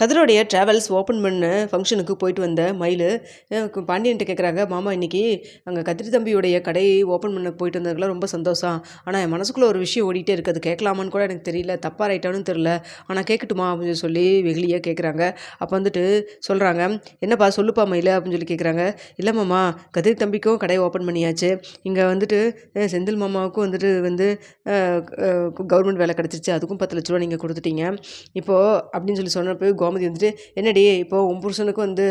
கதிரோடைய travels open பண்ண ஃபங்க்ஷனுக்கு போயிட்டு வந்த மயில் பாண்டியன்ட்ட கேட்குறாங்க மாமா இன்னைக்கு அங்கே கதிரி தம்பியுடைய கடையை ஓப்பன் பண்ண போயிட்டு வந்ததுக்குலாம் ரொம்ப சந்தோஷம். ஆனால் என் மனசுக்குள்ளே ஒரு விஷயம் ஓடிட்டே இருக்குது அது கேட்கலாமான்னு கூட எனக்கு தெரியல. தப்பாக ரைட்டானு தெரில ஆனால் கேட்கட்டுமா அப்படின்னு சொல்லி வெகுளியாக கேட்குறாங்க அப்போ வந்துட்டு சொல்கிறாங்க என்னப்பா சொல்லுப்பா மயில் அப்படின்னு சொல்லி கேட்குறாங்க இல்லை மாமா கதிரி தம்பிக்கும் கடை ஓப்பன் பண்ணியாச்சு. இங்கே வந்துட்டு செந்தில் மாமாவுக்கும் வந்துட்டு வந்து கவர்மெண்ட் வேலை கிடச்சிருச்சு. அதுக்கும் பத்து லட்ச ரூபா நீங்கள் கொடுத்துட்டீங்க. இப்போது அப்படின்னு சொல்லி சொன்னப்போ கோமதி வந்துட்டு என்னடி இப்போ உன் புருஷனுக்கு வந்து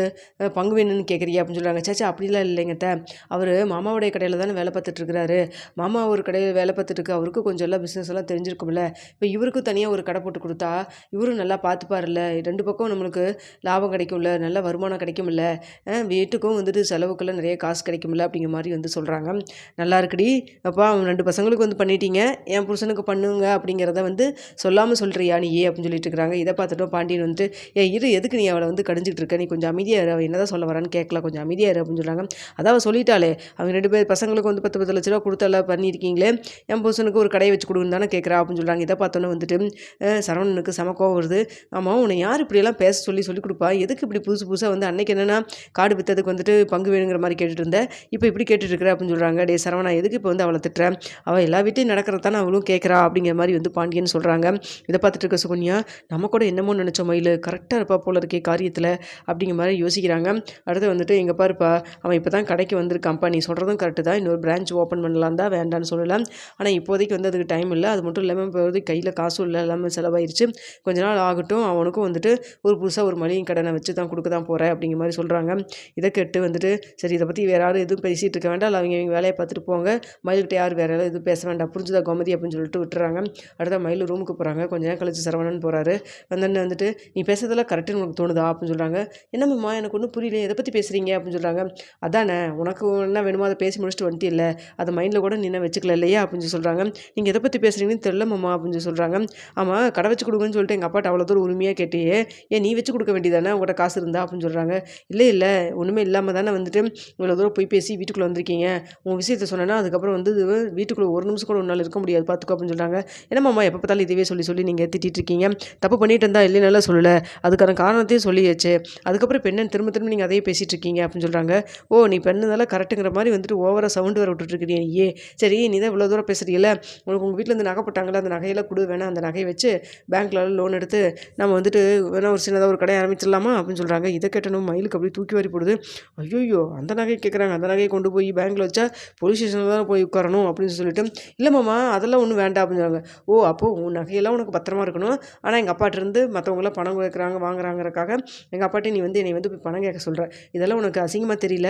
பங்கு வேணும்னு கேட்குறியா அப்படின்னு சொல்கிறாங்க சேச்சா அப்படிலாம் இல்லைங்க அவர் மாமாவுடைய கடையில் தானே வேலை பார்த்துட்ருக்கிறாரு மாமா ஒரு கடையில் வேலை பார்த்துட்ருக்கு அவருக்கு கொஞ்சம் எல்லாம் பிஸ்னஸ் எல்லாம் தெரிஞ்சிருக்கும்ல. இப்போ இவருக்கும் தனியாக ஒரு கடை போட்டு கொடுத்தா இவரும் நல்லா பார்த்துப்பாருல்ல. ரெண்டு பக்கம் நம்மளுக்கு லாபம் கிடைக்கும்ல. நல்ல வருமானம் கிடைக்கும்ல. வீட்டுக்கும் வந்துட்டு செலவுக்கெல்லாம் நிறைய காசு கிடைக்கும்ல அப்படிங்கிற மாதிரி வந்து சொல்கிறாங்க நல்லா இருக்குடி. அப்பா அவன் ரெண்டு பசங்களுக்கு வந்து பண்ணிட்டீங்க. என் புருஷனுக்கு பண்ணுங்க அப்படிங்கிறத வந்து சொல்லாமல் சொல்கிறியா நீ அப்படின்னு சொல்லிட்டு இருக்கிறாங்க. இதை பார்த்துட்டோம் பாண்டியன் வந்துட்டு ஏ இரு எதுக்கு நீ அவளை வந்து கடிஞ்சிட்டு இருக்க? நீ கொஞ்சம் அமைதியாக இரு. அவள் என்னதான் சொல்ல வரான்னு கேட்கலாம் கொஞ்சம் அமைதியாக இரு அப்படின்னு சொல்கிறாங்க அதாவது சொல்லிட்டாலே சொல்லிட்டாளே. அவங்க ரெண்டு பேர் பசங்களுக்கு வந்து பத்து பத்து லட்ச ரூபா கொடுத்தெல்லாம் பண்ணியிருக்கீங்களே. என் புருஷனுக்கு ஒரு கடையை வச்சு கொடுன்னு தானே கேட்குறா அப்படின்னு சொல்கிறாங்க இதை பார்த்தோன்னே வந்துட்டு சரவணனுக்கு சமக்கோ கோவம் வருது. ஆமாம் உன்னை யார் இப்படியெல்லாம் பேச சொல்லி சொல்லி கொடுப்பா? எதுக்கு இப்படி புதுசு புதுசாக வந்து அன்னைக்கு என்னென்னா காடு விற்றதுக்கு வந்துட்டு பங்கு வேணுங்கிற மாதிரி கேட்டுட்டு இருந்தேன் இப்போ இப்படி கேட்டுட்டு இருக்கிற? அப்படின்னு சொல்கிறாங்க டே சரவணா எதுக்கு இப்போ வந்து அவளை திட்டுறேன் அவள் எல்லா வீட்டையும் நடக்கிறதான அவளும் கேட்குறா? அப்படிங்கிற மாதிரி வந்து பாண்டியன்னு சொல்கிறாங்க இதை பார்த்துட்டு இருக்க சுகன்யா நம்ம கூட என்னமோ நினச்சோம் மயில் கரெக்டாக இருப்பா போல இருக்கே காரியத்தில் அப்படிங்கிற மாதிரி யோசிக்கிறாங்க. அடுத்து வந்துட்டு எங்கே பாருப்பா அவன் இப்போ தான் கடைக்கு வந்திருக்கான்ப்பா. நீ சொல்கிறதும் கரெக்டு தான். இன்னொரு பிரான்ச் ஓப்பன் பண்ணலாம் தான் வேண்டான்னு சொல்லலாம் ஆனால் இப்போதைக்கு வந்து அதுக்கு டைம் இல்லை. அது மட்டும் இல்லாமல் இப்போது கையில் காசும் இல்லை எல்லாமே செலவாயிருச்சு. கொஞ்ச நாள் ஆகட்டும் அவனுக்கும் வந்துட்டு ஒரு புதுசாக ஒரு மளிகை கடனை வச்சு தான் கொடுக்க தான் போகிறேன் அப்படிங்கிற மாதிரி சொல்கிறாங்க இதை கெட்டு வந்துட்டு சரி இதை பற்றி வேறு யாரும் எதுவும் பேசிகிட்டு இருக்க வேண்டாம். இல்லை அவங்க இவங்க வேலையை பார்த்துட்டு போங்க. மயில்கிட்ட யார் வேறு யாரும் எதுவும் பேச வேண்டாம். புரிஞ்சுதா கோமதி? அப்படின்னு சொல்லிட்டு விட்டுறாங்க. அடுத்த மயில் ரூமுக்கு போகிறாங்க கொஞ்ச நேரம் கழிச்சு சரவணன் போகிறாரு வந்தோடனே வந்துட்டு நீ பேச பேசுறதெல்லாம் கரெக்டுன்னு உனக்கு தோணுதா அப்படின்னு சொல்கிறாங்க என்னம்மா எனக்கு ஒன்றும் புரியல எதை பற்றி பேசுகிறீங்க அப்படின்னு சொல்கிறாங்க அதானே உனக்கு என்ன வேணுமோ அதை பேசி முடிச்சுட்டு வந்துட்டு இல்லை அதை மைண்டில் கூட நீ என்ன வச்சுக்கல இல்லையா அப்படின்னு சொல்லி சொல்கிறாங்க நீங்கள் எதை பற்றி பேசுகிறீங்கன்னு தெரிலம்மா அப்படின்னு சொல்லி சொல்கிறாங்க ஆமாம் கடை வச்சு கொடுங்கன்னு சொல்லிட்டு எங்கள் அப்பாட்ட அவ்வளோ தூரம் உரிமையாக கேட்டியே. ஏன் நீ வச்சு கொடுக்க வேண்டியதானே? உங்கள்கிட்ட காசு இருந்தா அப்படின்னு சொல்கிறாங்க இல்லை இல்லை ஒன்றுமே இல்லாமல் தானே வந்துட்டு இவ்வளோ தூரம் போய் பேசி வீட்டுக்குள்ளே வந்திருக்கீங்க. உங்கள் விஷயத்த சொன்னேன்னா அதுக்கப்புறம் வந்து இது வீட்டுக்குள்ளே ஒரு நிமிஷம் கூட உன்னால் இருக்க முடியாது பார்த்துக்கோ அப்படின்னு சொல்கிறாங்க என்னம்மா எப்போ பார்த்தாலும் இதுவே சொல்லி சொல்லி நீங்கள் திட்டிகிட்டு இருக்கீங்க. தப்பு பண்ணிட்டு இருந்தா இல்லைனால சொல்லலை. அதுக்கான காரணத்தையும் சொல்லியாச்சு. அதுக்கப்புறம் இப்போ என்ன திரும்ப திரும்ப நீங்கள் அதையே பேசிகிட்டு இருக்கீங்க அப்படின்னு சொல்கிறாங்க ஓ நீ பெண்ணதால கரெக்டுங்கிற மாதிரி வந்துட்டு ஓவராக சவுண்டு வர விட்டுட்டுருக்கிறிய நீயே. சரி நீ தான் இவ்வளோ தூரம் பேசுறீல்ல. உனக்கு உங்கள் வீட்டில் இருந்து நகை அந்த நகையெல்லாம் கொடு வேணாம் அந்த நகையை வச்சு பேங்க்கில் லோன் எடுத்து நம்ம வந்துட்டு வேணா ஒரு சின்னதாக ஒரு கடை ஆரம்பிச்சிடலாமா அப்படின்னு சொல்கிறாங்க இதை கேட்டணும் மயிலுக்கு அப்படியே தூக்கி வாரி போடுது. ஐயோ அந்த நகை கேட்குறாங்க அந்த நகையை கொண்டு போய் பேங்க்கில் வச்சா போலீஸ் ஸ்டேஷனில் தான் போய் உட்காரணும் அப்படின்னு சொல்லிட்டு இல்லை மாமா அதெல்லாம் ஒன்றும் வேண்டாம் அப்படின்னு சொல்கிறாங்க ஓ அப்போது உன் நகையெல்லாம் உனக்கு பத்திரமா இருக்கணும். ஆனால் எங்கள் அப்பாட்டிருந்து மற்றவங்களாம் பணம் கேட்குறாங்க வாங்குறாங்கறக்காக எங்கள் அப்பாட்டி நீ வந்து என்னை வந்து போய் பணம் கேட்க சொல்கிற இதெல்லாம் உனக்கு அசிங்கமாக தெரியல?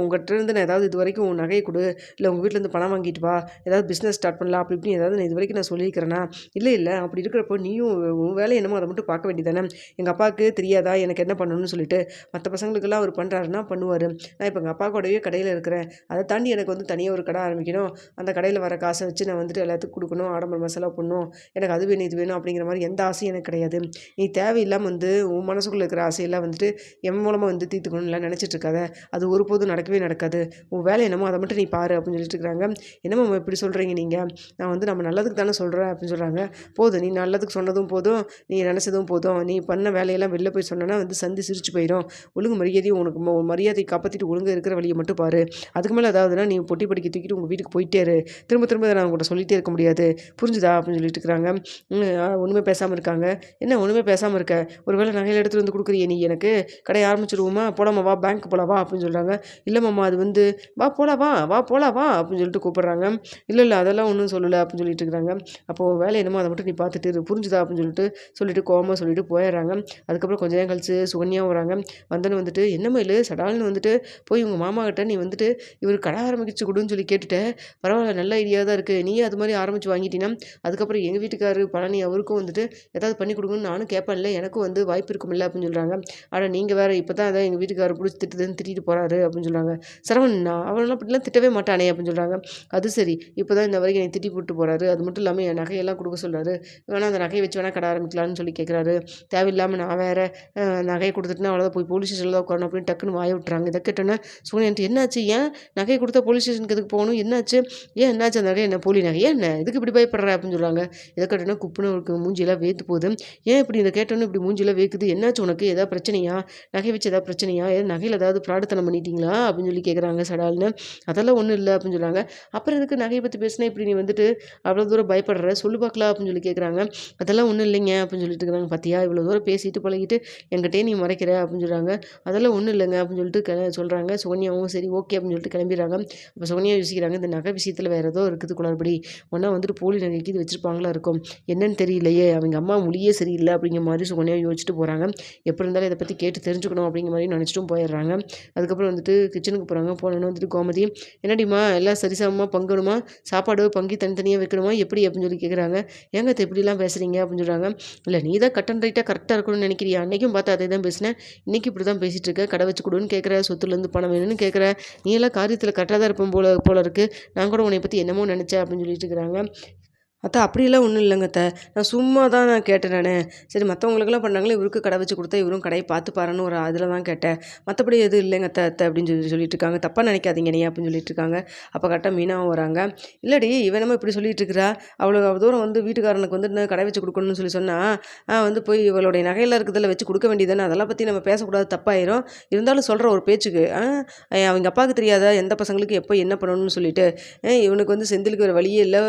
உங்கள்கிட்ட இருந்து நான் ஏதாவது இது வரைக்கும் உன் நகையை கொடு. இல்லை உங்கள் வீட்டிலேருந்து பணம் வாங்கிட்டு வா. ஏதாவது பிஸ்னஸ் ஸ்டார்ட் பண்ணலாம். அப்படி இப்படின்னு ஏதாவது நான் இது வரைக்கும் நான் சொல்லியிருக்கிறேன்னா இல்லை இல்லை. அப்படி இருக்கிறப்போ நீயும் உன் வேலை என்னமோ அதை மட்டும் பார்க்க வேண்டியதானே எங்கள் அப்பாவுக்கு தெரியாதா? எனக்கு என்ன பண்ணணும்னு சொல்லிட்டு மற்ற பசங்களுக்கெல்லாம் அவர் பண்ணுறாருன்னா பண்ணுவார். நான் இப்போ எங்கள் அப்பா கூடவே கடையில் இருக்கிறேன். அதை தாண்டி எனக்கு வந்து தனியாக ஒரு கடை ஆரம்பிக்கணும். அந்த கடையில் வர காசை வச்சு நான் வந்துட்டு எல்லாத்துக்கும் கொடுக்கணும். ஆடம்பர மசாலா பண்ணணும் எனக்கு அது வேணும் இது வேணும் அப்படிங்கிற மாதிரி எந்த ஆசையும் எனக்கு கிடையாது. நீ தேவையில்லாமல் வந்து உன் மனசுக்குள்ளே இருக்கிற ஆசையெல்லாம் வந்துட்டு என் மூலமாக வந்து தீர்த்துக்கணும்லாம் நினச்சிட்டு இருக்காத அது ஒருபோதும் நடக்கவே நடக்காது. உன் வேலை என்னமோ அதை மட்டும் நீ பாரு அப்படின்னு சொல்லிட்டு இருக்கிறாங்க. என்னம்மா இப்படி சொல்கிறீங்க நீங்கள் நான் வந்து நம்ம நல்லதுக்கு தானே சொல்கிறேன் அப்படின்னு சொல்கிறாங்க போதும் நீ நல்லதுக்கு சொன்னதும் போதும் நீ நினச்சதும் போதும். நீ பண்ண வேலையெல்லாம் வெளில போய் சொன்னேன்னா வந்து சந்தி சிரிச்சு போயிடும் ஒழுங்கு மரியாதையும் உனக்கு ம- மரியாதை காப்பாற்றிட்டு ஒழுங்கு இருக்கிற வழியை மட்டும் பாரு. அதுக்கு மேலே அதாவதுன்னா நீ பொட்டி படிக்க தூக்கிட்டு உங்கள் வீட்டுக்கு போயிட்டே இரு. திரும்ப திரும்ப நான் உங்கள்கிட்ட சொல்லிகிட்டே இருக்க முடியாது. புரிஞ்சுதா அப்படின்னு சொல்லிட்டு இருக்கிறாங்க. ஒன்றுமே பேசாமல் இருக்காங்க. என்ன ஒன்றுமே பேசாமல் இருக்க? ஒருவேளை நகையில் எடுத்துகிட்டு வந்து கொடுக்குறியே நீ எனக்கு? கடையை ஆரம்பிச்சிருவோமா போலாமா? வா பேங்க் போலாவா? வா அப்படின்னு சொல்கிறாங்க இல்லை மாமா அது வந்து வா போலாம் வா வா போலாம் வா அப்படின்னு சொல்லிட்டு கூப்பிட்றாங்க. இல்லை இல்லை அதெல்லாம் ஒன்றும் சொல்லலை அப்படின்னு சொல்லிட்டு இருக்கிறாங்க. அப்போது வேலை என்னமோ அதை மட்டும் நீ பார்த்துட்டு புரிஞ்சுதா? அப்படின்னு சொல்லிட்டு சொல்லிட்டு கோவமாக சொல்லிட்டு போயிடுறாங்க. அதுக்கப்புறம் கொஞ்ச நேரம் கழிச்சு சுகன்யாவும் வராங்க. வந்தோன்னு வந்துட்டு என்ன இல்லை சடால்னு வந்துட்டு போய் உங்கள் மாமா கிட்ட நீ வந்துட்டு இவர் கடை ஆரம்பிச்சு கொடுன்னு சொல்லி கேட்டுட்ட. பரவாயில்ல நல்ல ஐடியா தான் இருக்குது நீயே அது மாதிரி ஆரம்பிச்சு வாங்கிட்டீங்கன்னா அதுக்கப்புறம் எங்கள் வீட்டுக்காரரு பழனி அவருக்கும் வந்துட்டு ஏதாவது பண்ணி கொடுங்கன்னு நானும் கேட்பேன்ல. எனக்கும் வந்து வாய்ப்பு இருக்குமில்ல அப்படின்னு சொல்கிறாங்க ஆனால் நீங்கள் வேறு இப்போ தான் அதான் எங்கள் வீட்டுக்காரர் பிடிச்சி திட்டுதுன்னு திட்டிட்டு போகிறாரு அப்படின்னு சொல்கிறாங்க சரவணா அவனெல்லாம் அப்படிலாம் திட்டவே மாட்டானே அப்படின்னு சொல்கிறாங்க அது சரி. இப்போ தான் இந்த வரைக்கும் என்னை திட்டி போட்டு போகிறாரு அது மட்டும் இல்லாமல் என் நகையெல்லாம் கொடுக்க சொல்கிறாரு வேணால் அந்த நகையை வச்சு வேணால் கடை ஆரம்பிக்கலாம்னு சொல்லி கேட்குறாரு தேவையில்லாமல் நான் வேறு நகையை கொடுத்துட்டுனா அவ்வளோதான் போய் போலீஸ் ஸ்டேஷனில் தான் உட்காரணும் அப்படின்னு டக்குன்னு வாய விட்டுறாங்க. இதை கேட்டோன்னே சூனியன்ட்டு என்னாச்சு? ஏன் நகையை கொடுத்தா போலீஸ் ஸ்டேஷனுக்கு எதுக்கு போகணும்? என்னாச்சு? ஏன் என்னாச்சு? அந்த நகை என்ன போலி நகை ஏன் என்ன? இதுக்கு இப்படி பயப்படுற? அப்படின்னு சொல்கிறாங்க இதை கேட்டோன்னே குப்புன்னு மூஞ்சியெல்லாம் வேத்து போகுது. ஏன் இப்படி இதை கேட்டோன்னு இப்படி மூஞ்சி மூஞ்சில வேக்குது. என்னாச்சு உனக்கு? ஏதாவது பிரச்சனையா? நகை வச்சு ஏதாவது பிரச்சனையா? ஏதாவது நகையில் ஏதாவது ப்ராடத்தனம் பண்ணிட்டீங்களா? அப்படின்னு சொல்லி கேட்குறாங்க சடால்னு. அதெல்லாம் ஒன்றும் இல்லை அப்படின்னு சொல்கிறாங்க அப்புறம் எதுக்கு நகையை பற்றி பேசினா இப்படி நீ வந்துட்டு அவ்வளோ தூரம் பயப்படுற? சொல்லு பார்க்கலாம் அப்படின்னு சொல்லி கேட்குறாங்க அதெல்லாம் ஒன்றும் இல்லைங்க அப்படின்னு சொல்லிட்டு இருக்கிறாங்க பார்த்தியா இவ்வளோ தூரம் பேசிட்டு பழகிட்டு என்கிட்டே நீ மறைக்கிற அப்படின்னு சொல்கிறாங்க அதெல்லாம் ஒன்றும் இல்லைங்க அப்படின்னு சொல்லிட்டு க சொல்கிறாங்க சோனியாவும் சரி ஓகே அப்படின்னு சொல்லிட்டு கிளம்பிடுறாங்க. அப்போ சோனியா யோசிக்கிறாங்க இந்த நகை விஷயத்தில் வேறு ஏதோ இருக்குது குளறுபடி ஒன்றா வந்துட்டு போலி நகைக்கு இது வச்சுருப்பாங்களா இருக்கும்? என்னன்னு தெரியலையே. அவங்க அம்மா மொழியே சரியில்லை அப்படிங்கிற மாதிரி சோனியா யோசிச்சுட்டு போகிறாங்க எப்படி இருந்தாலும் இதை பற்றி கேட்டு தெரிஞ்சுக்கணும் அப்படிங்கிற மாதிரி நினச்சிட்டும் போயிடுறாங்க. அதுக்கப்புறம் வந்துட்டு கிச்சனுக்கு போகிறாங்க போனோன்னு வந்துட்டு கோமதி என்னடிமா எல்லாம் சரிசமமாக பங்கணுமா? சாப்பாடு பங்கி தனித்தனியாக வைக்கணுமா? எப்படி? அப்படின்னு சொல்லி கேட்குறாங்க ஏங்க இதை இப்படிலாம் பேசுகிறீங்க அப்படின்னு சொல்கிறாங்க இல்லை நீ தான் கட்டன் ரைட்டாக கரெக்டாக இருக்கணும்னு நினைக்கிறியா? அன்றைக்கும் பார்த்து அதே தான் பேசினேன் இன்றைக்கி இப்படி தான் பேசிகிட்டு இருக்க. கடை வச்சு கொடுன்னு கேட்குற சொத்துலேருந்து பணம் வேணும்னு கேட்குற நீ எல்லாம் காரியத்தில் கரெக்டாக தான் இருப்போம் போல போல இருக்குது நான் கூட உன்னை பற்றி என்னமோ நினச்சேன் அப்படின்னு சொல்லிட்டு இருக்கிறாங்க அத்தை அப்படியெல்லாம் ஒன்றும் இல்லைங்க அத்தை. நான் சும்மா தான் நான் கேட்டேன் நான். சரி மற்றவங்களுக்கெல்லாம் பண்ணாங்களே இவருக்கு கடை வச்சு கொடுத்தா இவரும் கடையை பார்த்து பாருன்னு ஒரு அதில் தான் கேட்டேன். மற்றபடி எதுவும் இல்லைங்க அத்தை அத்தை அப்படின்னு சொல்லி சொல்லிட்டு இருக்காங்க. தப்பாக நினைக்காதீங்க நீ அப்படின்னு சொல்லிட்டு இருக்காங்க. அப்போ கரெக்டாக மீனாவும் வராங்க. இல்லடி இவன் நம்ம இப்படி சொல்லிட்டு இருக்கிறா. அவ்வளோ தூரம் வந்து வீட்டுக்காரனுக்கு வந்து இன்னும் கடை வச்சு கொடுக்கணும்னு சொல்லி சொன்னால் வந்து போய் இவளுடைய நகையெல்லாம் இருக்கிறதில் வச்சு கொடுக்க வேண்டியதானே அதெல்லாம் பற்றி நம்ம பேசக்கூடாது தப்பாயிரும். இருந்தாலும் சொல்கிற ஒரு பேச்சுக்கு அவங்க அப்பாவுக்கு தெரியாத? எந்த பசங்களுக்கு எப்போ என்ன பண்ணணும்னு சொல்லிட்டு இவனுக்கு வந்து செந்திலுக்கு ஒரு வழியே இல்லை.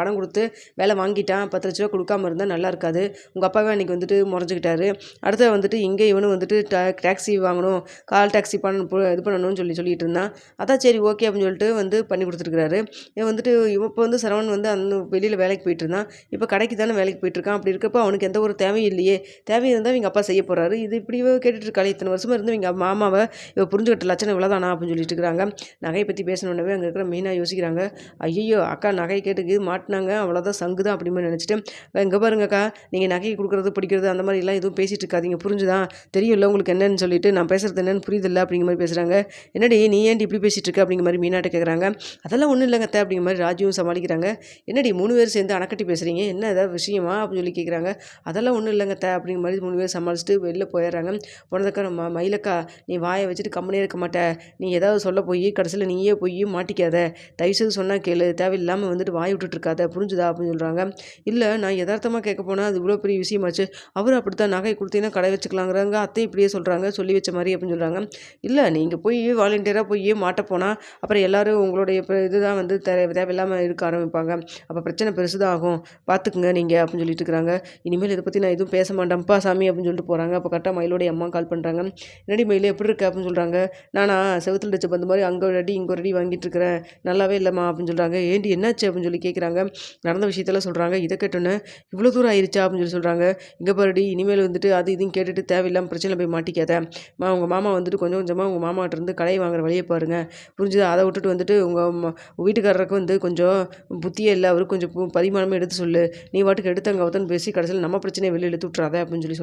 பணம் கொடுத்து வேலை வாங்கிட்டான் பத்து லட்ச ரூபா கொடுக்காம இருந்தால் நல்லா இருக்காது. உங்கள் அப்பாவே அன்றைக்கி வந்துட்டு முறைஞ்சிக்கிட்டாரு. அடுத்த வந்துட்டு இங்கே இவனும் வந்துட்டு டேக்ஸி வாங்கணும் கால் டேக்ஸி பண்ண இது பண்ணணும்னு சொல்லி சொல்லிட்டு இருந்தான். அதான் சரி ஓகே அப்படின்னு சொல்லிட்டு வந்து பண்ணி கொடுத்துருக்குறாரு. இவன் வந்துட்டு இப்போ வந்து சரவணன் வந்து அந்த வெளியில் வேலைக்கு போயிட்டு இருந்தான். இப்போ கடைக்கு தானே வேலைக்கு போயிட்டுருக்கான் அப்படி இருக்கப்போ அவனுக்கு எந்த ஒரு தேவையும் இல்லையே. தேவை இருந்தால் இவங்க அப்பா செய்ய போகிறாரு இது இப்படியோ கேட்டுட்டு இருக்காளே. இத்தனை வருஷமாக இருந்து இவங்க மாமாவை இவ புரிஞ்சுக்கிட்ட லட்சணம் இவ்வளோதானா அப்படின்னு சொல்லிட்டு இருக்கிறாங்க நகையை பற்றி பேசணுன்னவே அங்கே இருக்கிற மெயினாக யோசிக்கிறாங்க. ஐயோ அக்கா நகை கேட்டுக்கு மாட் மாட்டினாங்க. அவ்வளோதான் சங்கு தான் அப்படி நினச்சிட்டு இங்கே பாருங்கக்கா நீங்கள் நகை கொடுக்குறது பிடிக்கிறது அந்த மாதிரிலாம் எதுவும் பேசிகிட்டு இருக்காதிங்க. புரிஞ்சுதான் தெரியும்ல உங்களுக்கு என்னன்னு சொல்லிட்டு நான் பேசுகிறது என்னன்னு புரியுதில்ல அப்படிங்கிற மாதிரி பேசுகிறாங்க என்னடி நீ ஏன்டி இப்படி பேசிகிட்டு இருக்க? அப்படிங்கிற மாதிரி மீனாட்ட கேட்குறாங்க அதெல்லாம் ஒன்றும் இல்லைங்க அத்தை அப்படிங்கிற மாதிரி ராஜுவும் சமாளிக்கிறாங்க. என்னடி மூணு பேர் சேர்ந்து அணைக்கட்டி பேசுகிறீங்க என்ன ஏதாவது விஷயமா? அப்படின்னு சொல்லி கேட்குறாங்க அதெல்லாம் ஒன்றும் இல்லைங்க அத்தை அப்படிங்கிற மாதிரி மூணு பேர் சமாளிச்சுட்டு வெளில போயிடுறாங்க. போனதுக்கா ம மயிலக்கா நீ வாயை வச்சுட்டு கம்மனே இருக்க மாட்டே. நீ ஏதாவது சொல்ல போய் கடைசியில் நீயே போய் மாட்டிக்காத. தயவுசெய்து சொன்னால் கேளு. தேவையில்லாமல் வந்துட்டு வாய் விட்டுட்டு அதை புரிஞ்சுதா அப்படின்னு சொல்கிறாங்க இல்லை நான் யதார்த்தமாக கேட்க போனால் அது இவ்வளோ பெரிய விஷயமாச்சு. அவர் அப்படித்தான் நகை கொடுத்தீங்கன்னா கடை வச்சுக்கலாங்கிறாங்க. அத்தை இப்படியே சொல்கிறாங்க சொல்லி வச்ச மாதிரி அப்படின்னு சொல்கிறாங்க இல்லை நீங்கள் போய் வாலண்டியராக போய் மாட்ட போனால் அப்புறம் எல்லோரும் உங்களுடைய இதுதான் வந்து தேவை தேவையில்லாமல் இருக்க ஆரம்பிப்பாங்க. அப்போ பிரச்சனை பெருசு தான் ஆகும் பார்த்துக்குங்க நீங்கள் அப்படின்னு சொல்லிட்டு இருக்கிறாங்க. இனிமேல் இதை பற்றி நான் எதுவும் பேச மாட்டேன்ப்பா சாமி அப்படின்னு சொல்லிட்டு போகிறாங்க அப்போ கரெக்டாக மயிலோடைய அம்மா கால் பண்ணுறாங்க என்னடி மயில் எப்படி இருக்கு அப்படின்னு சொல்கிறாங்க நானா செவத்தில் வச்ச பந்த மாதிரி அங்கே ஒரு அடி இங்கே ஒரு அடி வாங்கிட்டு இருக்கிறேன். நல்லாவே இல்லைம்மா அப்படின்னு சொல்கிறாங்க ஏண்டி என்னாச்சு அப்படின்னு சொல்லி கேட்குறாங்க நடந்த விஷயத்தெல்லாம் சொல்கிறாங்க இதை கேட்டோன்னே இவ்வளோ தூரம் ஆயிடுச்சா அப்படின்னு சொல்லி சொல்கிறாங்க இங்கே பாருடி இனிமேல் வந்துட்டு அது இதுவும் கேட்டுட்டு தேவையில்லாமல் பிரச்சனை போய் மாட்டிக்காத. மா உங்கள் மாமா வந்துட்டு கொஞ்சம் கொஞ்சமாக உங்கள் மாமாட்ட இருந்து கடையை வாங்குற வழியை பாருங்கள் புரிஞ்சுது? அதை விட்டுட்டு வந்துட்டு உங்கள் வீட்டுக்காரருக்கு வந்து கொஞ்சம் புத்தியே இல்லை. அவருக்கு கொஞ்சம் பரிமாணமே எடுத்து சொல்லு. நீ வாட்டுக்கு எடுத்து அங்கே பேசி கடைசியில் நம்ம பிரச்சனையை வெளியே எடுத்து விட்றாத அப்படின்னு சொல்லி